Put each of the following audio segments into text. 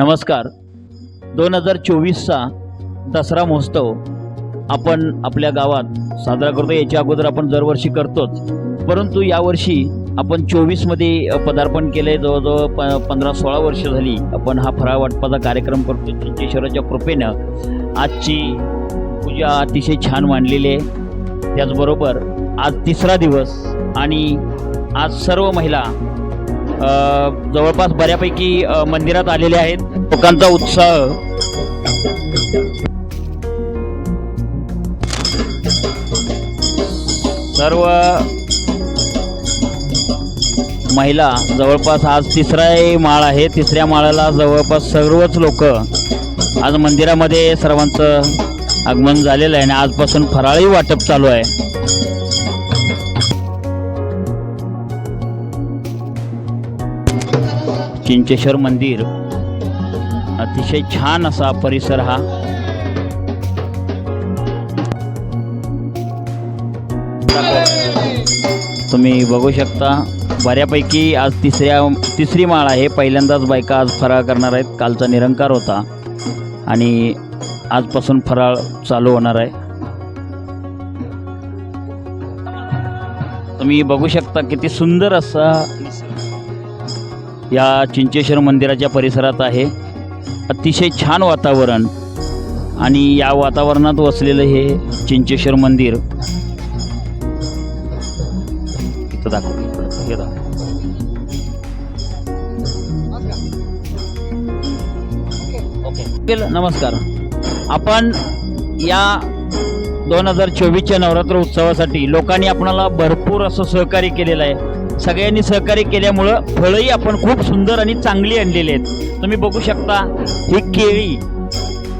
नमस्कार. दोन हजार चोवीसचा दसरा महोत्सव आपण आपल्या गावात साजरा करतो. याच्या अगोदर आपण दरवर्षी करतोच. परंतु यावर्षी आपण चोवीसमध्ये पदार्पण केले जवळजवळ प पंधरा सोळा वर्ष झाली आपण हा फराळ वाटपाचा कार्यक्रम करतो चिंचेश्वराच्या कृपेनं आजची पूजा अतिशय छान मांडलेली आहे. त्याचबरोबर आज तिसरा दिवस आणि आज सर्व महिला जवळपास बऱ्यापैकी मंदिरात आलेले आहेत. लोकांचा उत्साह. सर्व महिला जवळपास आज तिसरा माळ आहे. तिसऱ्या माळाला जवळपास सर्वच लोक आज मंदिरामध्ये सर्वांचं आगमन झालेलं आहे आणि आजपासून फराळी वाटप चालू आहे. चिंचेश्वर मंदिर. अतिशय छान असा परिसर हा. तुम्ही बघू शकता बऱ्यापैकी आज तिसऱ्या तिसरी माळ आहे. पहिल्यांदाच बायका आज फराळ करणार आहेत. कालचा निरंकार होता. आणि आजपासून फराळ चालू होणार आहे. तुम्ही बघू शकता किती सुंदर असा या चिंचेश्वर मंदिराच्या परिसरात आहे. अतिशय छान वातावरण आणि या वातावरणात वसलेलं हे चिंचेश्वर मंदिर. इथं दाखव. इकडं. हे दाखव. नमस्कार. आपण या दोन हजार चोवीसच्या नवरात्र उत्सवासाठी लोकांनी आपणाला भरपूर असं सहकार्य केलेलं आहे. सगळ्यांनी सहकार्य केल्यामुळं फळंही आपण खूप सुंदर आणि चांगली आणलेली आहेत. तुम्ही बघू शकता ही केळी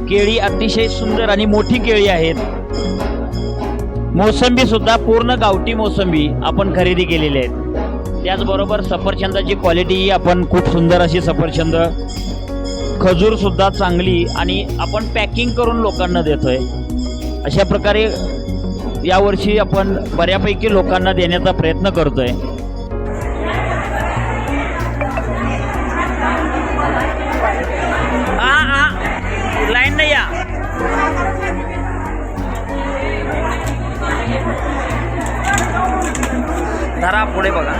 केळी अतिशय सुंदर आणि मोठी केळी आहेत. मोसंबी सुद्धा पूर्ण गावठी मोसंबी आपण खरेदी केलेली आहेत. त्याचबरोबर सफरचंदाची क्वालिटी आपण खूप सुंदर अशी सफरचंद खजूर सुद्धा चांगली आणि आपण पॅकिंग करून लोकांना देतोय. अशा प्रकारे यावर्षी आपण बऱ्यापैकी लोकांना देण्याचा प्रयत्न करतोय. धरा पुढे बघा